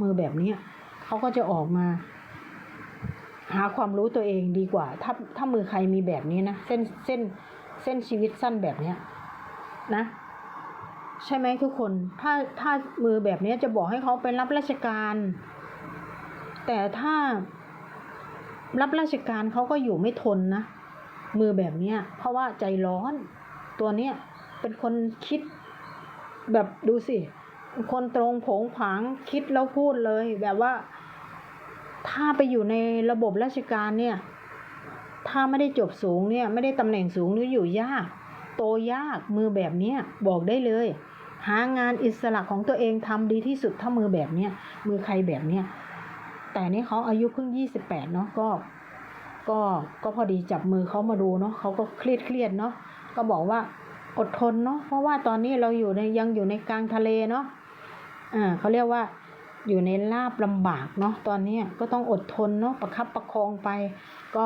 มือแบบเนี้ยเขาก็จะออกมา หาความรู้ตัวเองดีกว่า ถ้าถ้ามือใครมีแบบนี้นะเส้นเส้นเส้นชีวิตสั้นแบบเนี้ยนะใช่ไหมทุกคน ถ้าถ้ามือแบบนี้จะบอกให้เขาไปรับราชการ แต่ถ้ารับราชการเขาก็อยู่ไม่ทนนะ มือแบบเนี้ย เพราะว่าใจร้อน ตัวเนี้ยเป็นคนคิดแบบดูสิ คนตรงผงผางคิดแล้วพูดเลย แบบว่า ถ้าไปอยู่ในระบบราชการเนี่ย ถ้าไม่ได้จบสูงเนี่ย ไม่ได้ตำแหน่งสูงนี่อยู่ยาก โตยากมือแบบเนี้ยบอกได้เลย หางานอิสระของตัวเองทำดีที่สุดถ้ามือแบบเนี้ยมือใครแบบเนี้ยแต่นี่เขาอายุเพิ่งยี่สิบแปดเนาะก็ก็ก็พอดีจับมือเขามาดูเนาะเขาก็เครียดเครียดเนาะก็บอกว่า อดทนเนาะเพราะว่าตอนนี้เราอยู่ในยังอยู่ในกลางทะเลเนาะอ่าเขาเรียกว่าอยู่ในลาบลำบากเนาะตอนนี้ก็ต้องอดทนเนาะประคับประคองไปก็